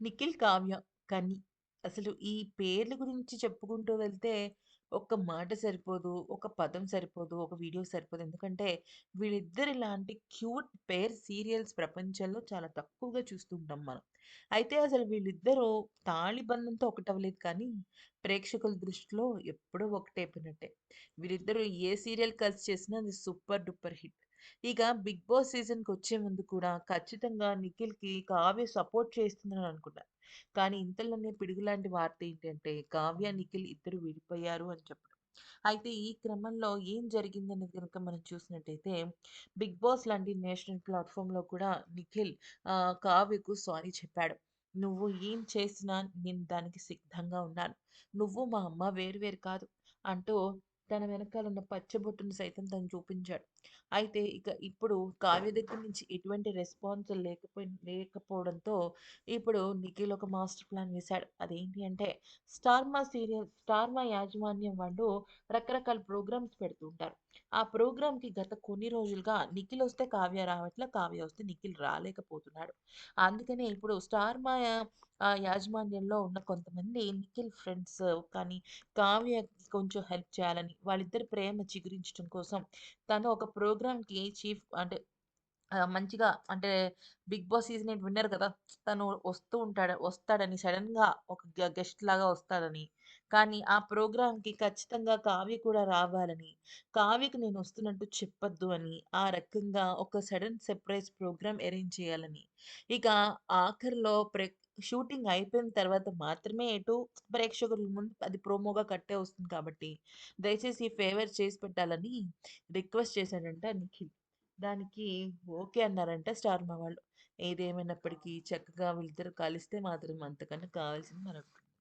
నిఖిల్, కావ్య, కానీ అసలు ఈ పేర్ల గురించి చెప్పుకుంటూ వెళ్తే ఒక్క మాట సరిపోదు. ఒక పదం సరిపోదు. ఒక వీడియో సరిపోదు. ఎందుకంటే వీళ్ళిద్దరిలాంటి క్యూట్ పేర్ సీరియల్స్ ప్రపంచంలో చాలా తక్కువగా చూస్తూ ఉంటాం మనం. అయితే అసలు వీళ్ళిద్దరూ తాళిబంధంతో ఒకటవ్వలేదు కానీ ప్రేక్షకుల దృష్టిలో ఎప్పుడో ఒకటైపోయినట్టే. వీళ్ళిద్దరూ ఏ సీరియల్ కలిసి చేసినా అది సూపర్ డూపర్ హిట్. ఇక 'బిగ్ బాస్' సీజన్‌కొచ్చే ముందు కూడా ఖచ్చితంగా నిఖిల్‌కి కావ్య సపోర్ట్ చేస్తుందని అనుకున్నా. కానీ ఇంతలోనే పిడుగులాంటి వార్త ఏంటంటే కావ్య, నిఖిల్ ఇద్దరు విడిపోయారు అని చెప్పడం. అయితే ఈ క్రమంలో ఏం జరిగిందనేది కనుక మనం చూసినట్టయితే 'బిగ్ బాస్' లాంటి నేషనల్ ప్లాట్ఫామ్లో కూడా నిఖిల్ కావ్యకు సారీ చెప్పాడు. "నువ్వు ఏం చేసినా నేను దానికి సిద్ధంగా ఉన్నాను. నువ్వు మా అమ్మ వేరు వేరు కాదు" అంటూ తన వెనకాలన్న పచ్చబొట్టుని సైతం తను చూపించాడు. అయితే ఇక ఇప్పుడు కావ్య దగ్గర నుంచి ఎటువంటి రెస్పాన్స్ లేకపోయి లేకపోవడంతో ఇప్పుడు నిఖిల్ ఒక మాస్టర్ ప్లాన్ వేశాడు. అదేంటి అంటే 'స్టార్ మా' సీరియల్ 'స్టార్ మా' యాజమాన్యం వాళ్ళు రకరకాల ప్రోగ్రామ్స్ పెడుతూ ఉంటారు. ఆ ప్రోగ్రామ్‌కి గత కొన్ని రోజులుగా నిఖిల్ వస్తే కావ్య రావట్ల, కావ్య వస్తే నిఖిల్ రాలేకపోతున్నాడు. అందుకనే ఇప్పుడు 'స్టార్ మా' యాజమాన్యంలో ఉన్న కొంతమంది నిఖిల్ ఫ్రెండ్స్ కానీ కావ్య కొంచెం హెల్ప్ చేయాలని, వాళ్ళిద్దరి ప్రేమ చిగురించడం కోసం తను ఒక ప్రోగ్రామ్‌కి చీఫ్ అంటే మంచిగా అంటే 'బిగ్ బాస్' సీజన్ 8 విన్నర్ కదా! తను వస్తూ ఉంటాడు వస్తాడని సడెన్‌గా ఒక గెస్ట్ లాగా వస్తాడని, కానీ ఆ ప్రోగ్రాంకి ఖచ్చితంగా కావ్య కూడా రావాలని, కావ్యకి నేను వస్తున్నట్టు చెప్పొద్దు అని, ఆ రకంగా ఒక సడన్ సర్ప్రైజ్ ప్రోగ్రామ్ అరేంజ్ చేయాలని, ఇక ఆఖరిలో ప్రే షూటింగ్ అయిపోయిన తర్వాత మాత్రమే ఎటు ప్రేక్షకుల ముందు అది ప్రోమోగా కట్టే వస్తుంది కాబట్టి, దయచేసి ఫేవర్ చేసి పెట్టాలని రిక్వెస్ట్ చేశాడంట నిఖిల్. దానికి ఓకే అన్నారంట 'స్టార్ మా' వాళ్ళు. ఏదేమైనప్పటికీ చక్కగా వీళ్ళిద్దరు కలిస్తే మాత్రం అంతకన్నా కావాల్సింది మరొకటి